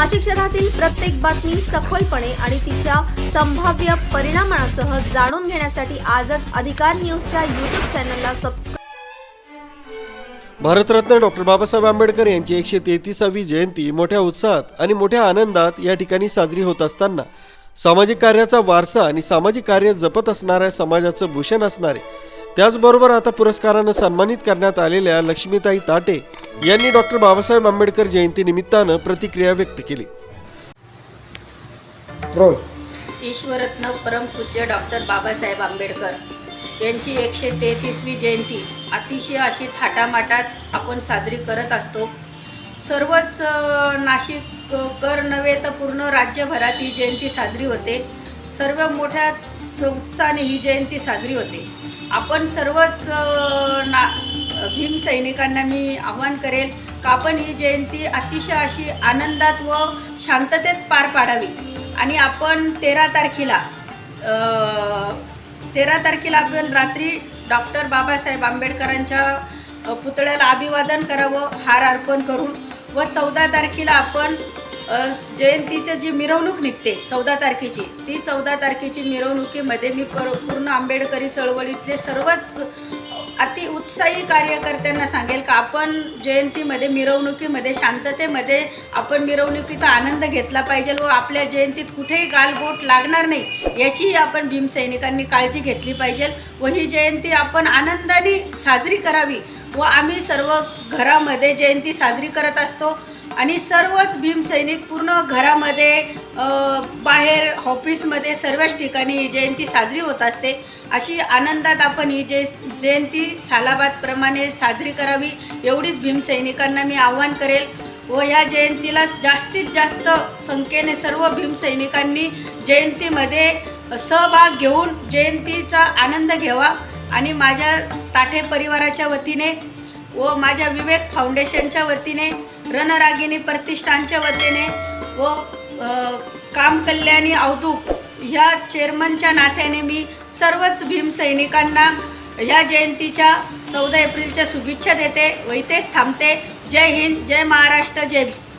नाशिक शहरातील प्रत्येक बातमी सखोलपणे आणि तिच्या संभाव्य परिणामांसह जाणून घेण्यासाठी आजच अधिकार न्यूजच्या युट्यूब चॅनलला सबस्क्राईब भारतरत्न डॉक्टर बाबासाहेब आंबेडकर यांची एकशे तेहतीसावी जयंती मोठ्या उत्साहात आणि मोठ्या आनंदात या ठिकाणी साजरी होत असताना सामाजिक कार्याचा वारसा आणि सामाजिक कार्य जपत असणाऱ्या समाजाचं भूषण असणारे. त्याचबरोबर आता पुरस्कारानं सन्मानित करण्यात आलेल्या लक्ष्मीताई ताटे यांनी डॉक्टर बाबासाहेब आंबेडकर जयंती निमित्तानं प्रतिक्रिया व्यक्त केली. ईश्वरत्न परमपूज्य डॉक्टर बाबासाहेब आंबेडकर यांची एकशे तेहतीसवी जयंती अतिशय अशी थाटामाटात आपण साजरी करत असतो. सर्वच नाशिककर नव्हे तर पूर्ण राज्यभरात ही जयंती साजरी होते. सर्व मोठ्या उत्साहाने ही जयंती साजरी होते. आपण सर्वच ना भीम सैनिकांना मी आव्हान करेल का आपण ही जयंती अतिशय अशी आनंदात व शांततेत पार पाडावी. आणि आपण तेरा तारखेला तेरा तारखेला आपण रात्री डॉक्टर बाबासाहेब आंबेडकरांच्या पुतळ्याला अभिवादन करावं हार अर्पण करून व चौदा तारखेला आपण जयंतीचं जी मिरवणूक निघते चौदा तारखेची ती चौदा तारखेची मिरवणुकीमध्ये मी पर पूर्ण आंबेडकरी चळवळीतले सर्वच उत्साही कार्यकर्त्यांना सांगेल का? आपण जयंतीमध्ये मिरवणुकीमध्ये शांततेमध्ये आपण मिरवणुकीचा आनंद घेतला पाहिजे व आपल्या जयंतीत कुठेही गालबोट लागणार नाही याचीही आपण भीमसैनिकांनी काळजी घेतली पाहिजे व ही जयंती आपण आनंदाने साजरी करावी व आम्ही सर्व घरामध्ये जयंती साजरी करत असतो आणि सर्वच भीमसैनिक पूर्ण घरामध्ये बाहेर ऑफिसमध्ये सर्वच ठिकाणी ही जयंती साजरी होत असते. अशी आनंदात आपण ही जय जयंती सालाबादप्रमाणे साजरी करावी एवढीच भीमसैनिकांना मी आव्हान करेल. व या जयंतीला जास्तीत जास्त संख्येने सर्व भीमसैनिकांनी जयंतीमध्ये सहभाग घेऊन जयंतीचा आनंद घ्यावा आणि माझ्या ताठे परिवाराच्या वतीने व माझ्या विवेक फाउंडेशनच्या वतीने रणरागिनी प्रतिष्ठानच्या वतीने व काम कल्याणी अवधूत ह्या चेअरमनच्या नात्याने मी सर्वच भीमसैनिकांना ह्या जयंतीच्या चौदा एप्रिलच्या शुभेच्छा देते व इथेच थांबते. जय हिंद जय महाराष्ट्र जय भीम.